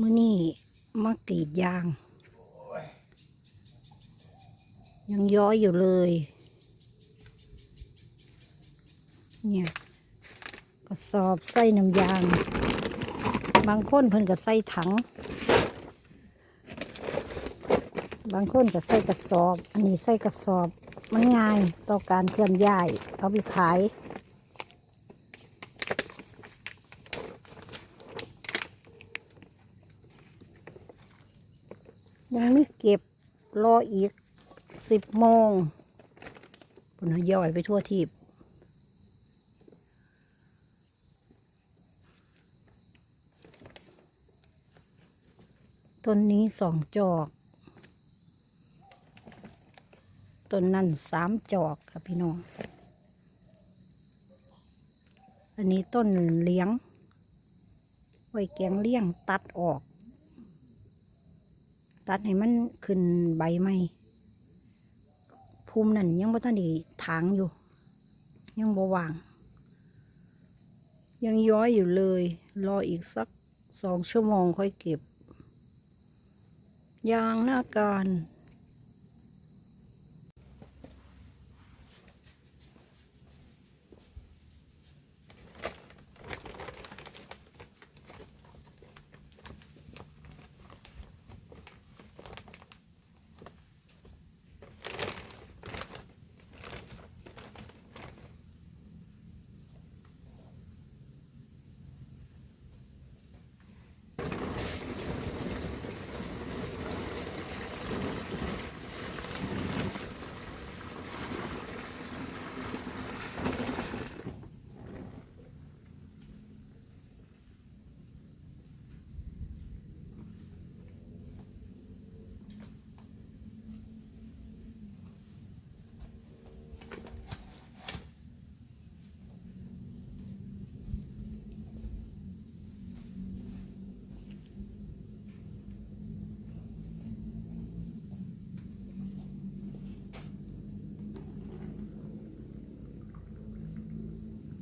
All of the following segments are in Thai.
มื่อนี่มากรีดยาง ยังย้อยอยู่เลย เนี่ยกระสอบใส่น้ำยาง บางคนเพิ่นก็ใส่ถัง บางคนก็ใส่กระสอบ อันนี้ใส่กระสอบ มันง่ายต่อการเคลื่อนย้าย เอาไปขาย ยังไม่เก็บรออีกสิบโมงปุ่นย่อยไปทั่วทีบต้นนี้สองจอกต้นนั้นสามจอกครับพี่น้อง อันนี้ต้นเลี้ยง ไว้แกงเลี้ยงตัดออก ตัดให้มันขึ้นใบใหม่ภูมินั่นยังบ่ทันได้ถางอยู่ ยังบ่ว่าง ยังย้อยอยู่เลย รออีกสักสองชั่วโมงค่อยเก็บ ยางหน้าการ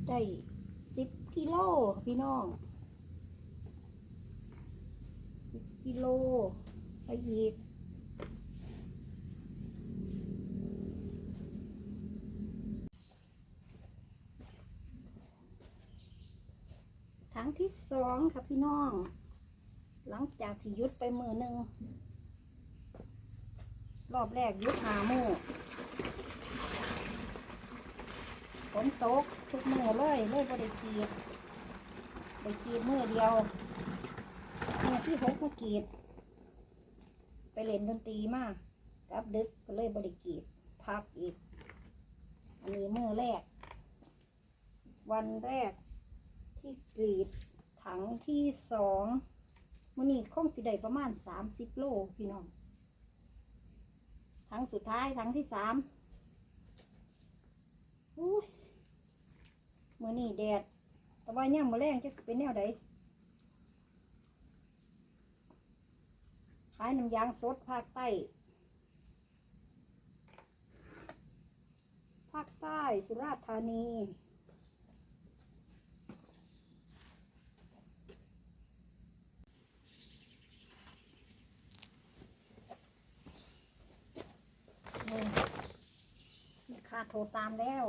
ได้สิบกิโลพี่น้องสิบกิโลไปอีกถังที่สองค่ะพี่น้อง หลังจากที่ยุดไปมือหนึ่งรอบแรกยุดหาโมอ ฝนตกทุกมือเลยเลยบ่ได้กรีดได้กรีดมือเดียวมือที่หกมากรีด ไปเล่นดนตรีมากกับดึกก็เลยบริกรีดพักอีก อันนี้มือแรก วันแรกที่กรีดถังที่สองมันนี่คงสิได้ประมาณสามสิบโลพี่น้องถังสุดท้ายถังที่สามอุ้ย มือนี่แดด แต่ว่าย่างมือแรงจะสิเป็นแนวใดขายน้ำยางสดภาคใต้ ภาคใต้สุราษฎร์ธานีนี่มีค่าโทรตามแล้ว